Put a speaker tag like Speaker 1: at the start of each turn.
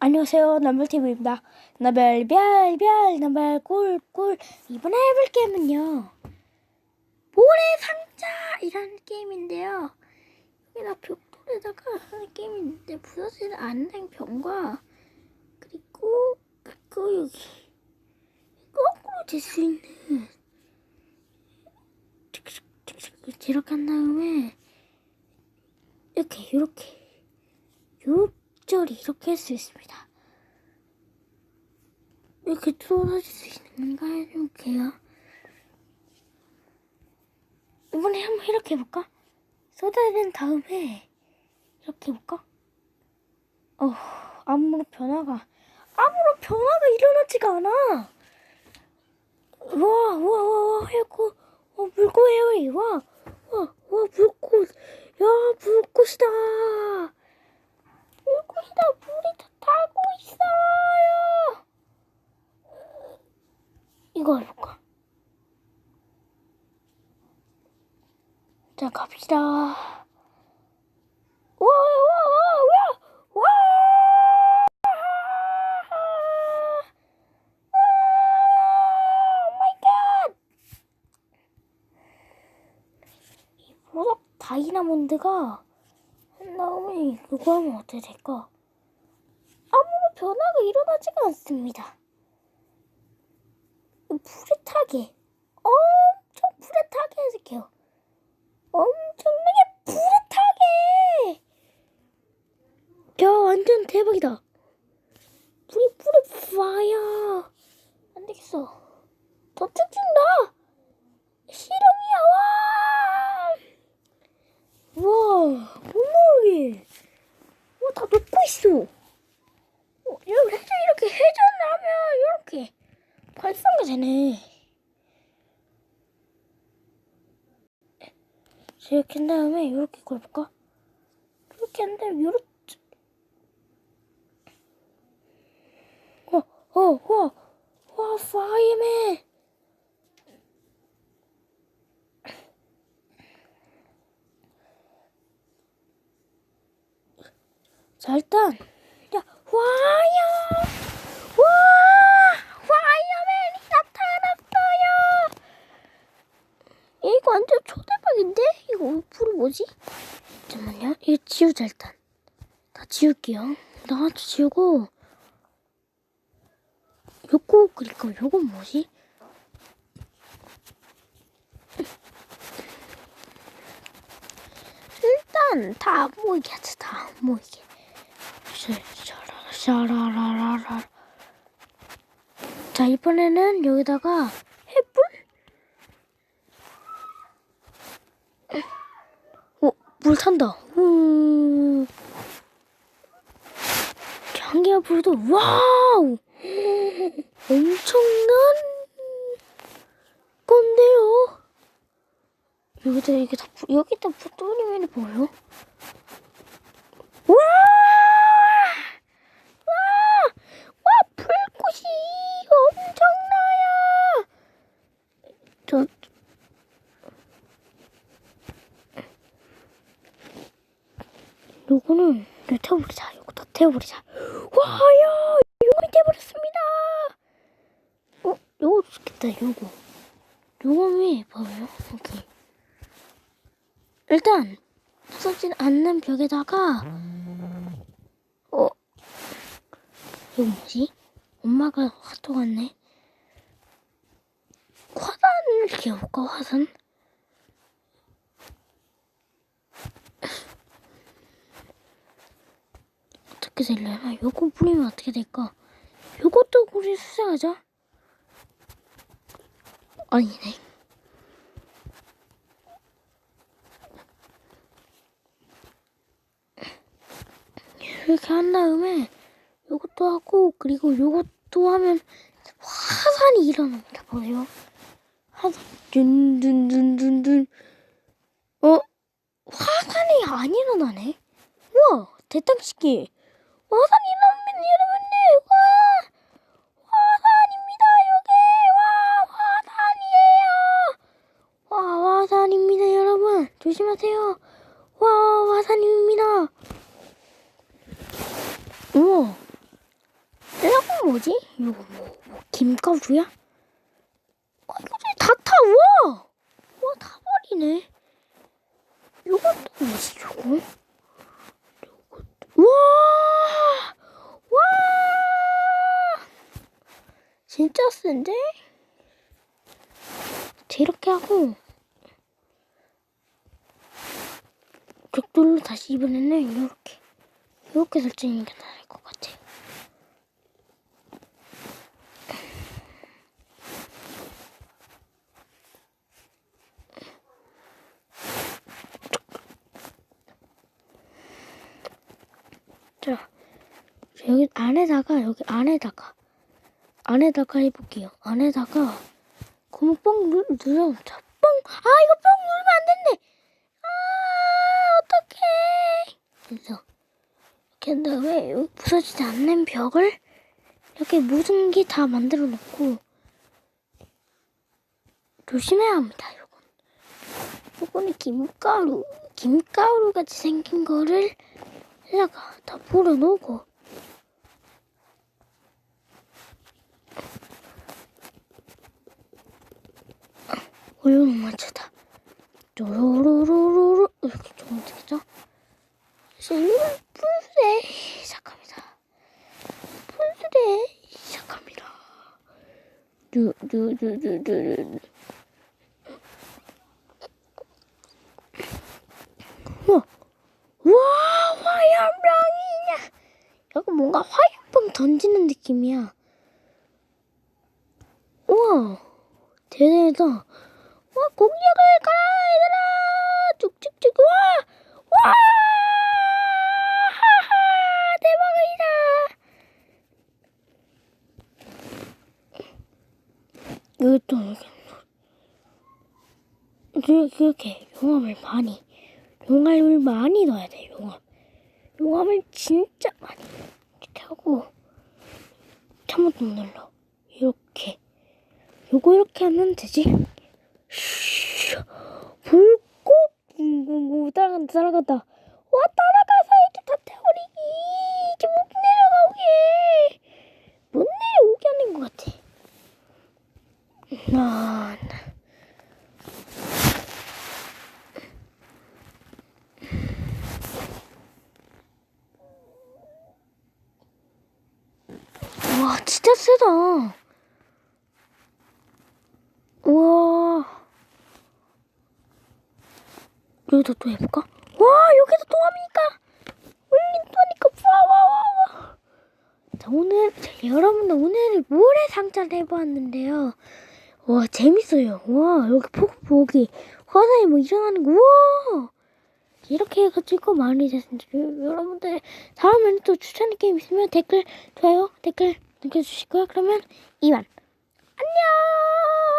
Speaker 1: 안녕하세요. 남별TV입니다. 나별, 별, 별, 나별, 꿀, 꿀. 이번에 해볼 게임은요. 모래 상자이라는 게임인데요. 여기다 벽돌에다가 하는 게임인데 부서지는 않는 병과 그리고 그 여기 거꾸로 질수 있는 이렇게 한 다음에 이렇게 이렇게 요 절이 이렇게 할 수 있습니다. 이렇게 뚫어질 수 있는 건가 해볼게요. 이번에 한번 이렇게 해볼까? 쏟아낸 다음에 이렇게 해볼까? 어, 아무런 변화가 아무런 변화가 일어나지가 않아. 와, 와, 와, 와, 해고, 어, 물고해요, 와, 와, 와, 물꽃, 야, 물꽃이다. 물고기다 물이 다 타고 있어요. 이거 해볼까? 자 갑시다. 다이나몬드가 한 다음에 이거 하면 어떻게 될까? 아무런 변화가 일어나지가 않습니다. 불에 타게 엄청 불에 타게 해줄게요. 엄청나게 불에 타게. 야 완전 대박이다. 불이 불에 파야. 안 되겠어. 더 찍힌다. 실험이야 와. 와, 다 녹고 있어. 어, 이렇게, 이렇게 회전하면 이렇게 활성화 되네. 자, 이렇게 한 다음에 이렇게 걸볼까? 이렇게 한 다음에 이렇게. 어, 어, 와, 와, 파이어맨. 자, 일단, 야, 와요! 와! 와이어맨이 나타났어요! 이거 완전 초대박인데? 이거 불이 뭐지? 잠깐만요. 이거 지우자, 일단. 다 지울게요. 나도 지우고, 요거, 그니까 요건 뭐지? 일단 다안 보이게 하자, 다안 보이게. 샤라라, 샤라라라라. 자, 이번에는 여기다가 햇불? 어, 물 탄다. 우. 장기화 불도, 와우! 엄청난 건데요. 여기다, 이게 다, 불- 여기다 불 뚫리면 뭐예요? 와! 와! 와, 불꽃이 엄청나요! 저, 요거는 내 태워버리자. 요거 다 태워버리자. 와 야! 요거 태워버렸습니다! 어, 요거 좋겠다, 요거. 요거미, 봐봐요. 여기. 일단, 부서진 않는 벽에다가, 어, 이거 뭐지? 엄마가 화도 왔네. 화단을 끼워볼까, 화단? 어떻게 될려나? 요거 뿌리면 어떻게 될까? 요것도 우리 수사하자. 아니네. 이렇게 한 다음에 요것도 하고 그리고 요것도 하면 화산이 일어납니다. 보세요. 화산 둔둔둔둔둔 어? 화산이 안 일어나네? 우와 대탕식기 화산이 일어납니다 여러분들 와 화산입니다 여기 와 화산이에요 와 화산입니다 여러분 조심하세요 와 화산입니다 우와 뭐지? 이거 뭐, 뭐 김가루야? 어, 이거 다 타, 와! 와, 다 버리네. 요건 또 뭐지, 요거? 요거, 와! 와! 진짜 센데? 자, 이렇게 하고, 벽돌로 다시 이번에는 이렇게, 이렇게 설정이 게 나을 것 같아요. 자, 여기 안에다가, 여기 안에다가, 안에다가 해볼게요. 안에다가, 고무 뻥 누, 눌러, 자, 뻥! 아, 이거 뻥 누르면 안 된대! 아, 어떡해! 그래서, 이렇게 한 다음에, 부서지지 않는 벽을, 이렇게 모든 게 다 만들어 놓고, 조심해야 합니다, 요건. 요거는 김가루, 김가루 같이 생긴 거를, 에다가 다 불어놓고 얼른 맞추다. 쪼로로로로로. 이렇게 좋은 되겠죠? 실루는 분수대 시작합니다. 분수대 시작합니다. 두두두두두 우와. 와 화염병이냐. 약간 뭔가 화염병 던지는 느낌이야. 우와. 대단하다 와 공격을 가라 얘들아. 쭉쭉쭉. 와와! 대박이다. 여기 이렇게. 이렇게 용암을 많이 용암을 많이 넣어야 돼 용암. 용암을 진짜 많이 이렇게 하고 더 눌러. 이렇게. 요거 이렇게 하면 되지 따라간다 따라간다. 와 따라가서 이렇게 다 태워리기 이게 못 내려가오게. 못 내려오게 하는 것 같아. 아, 나. 와 진짜 세다 우와 여기다 또 해볼까? 와 여기다 또 합니까? 올린다니까 와와와와. 자 오늘 자, 여러분들 오늘 모래 상자를 해보았는데요. 와 재밌어요. 와 여기 폭폭이 화산이 뭐 일어나는 거. 우와! 이렇게 해가지고 많이 됐습니다. 여러분들 다음에는 또 추천 게임 있으면 댓글 좋아요 댓글 남겨주시고요. 그러면 이만. 안녕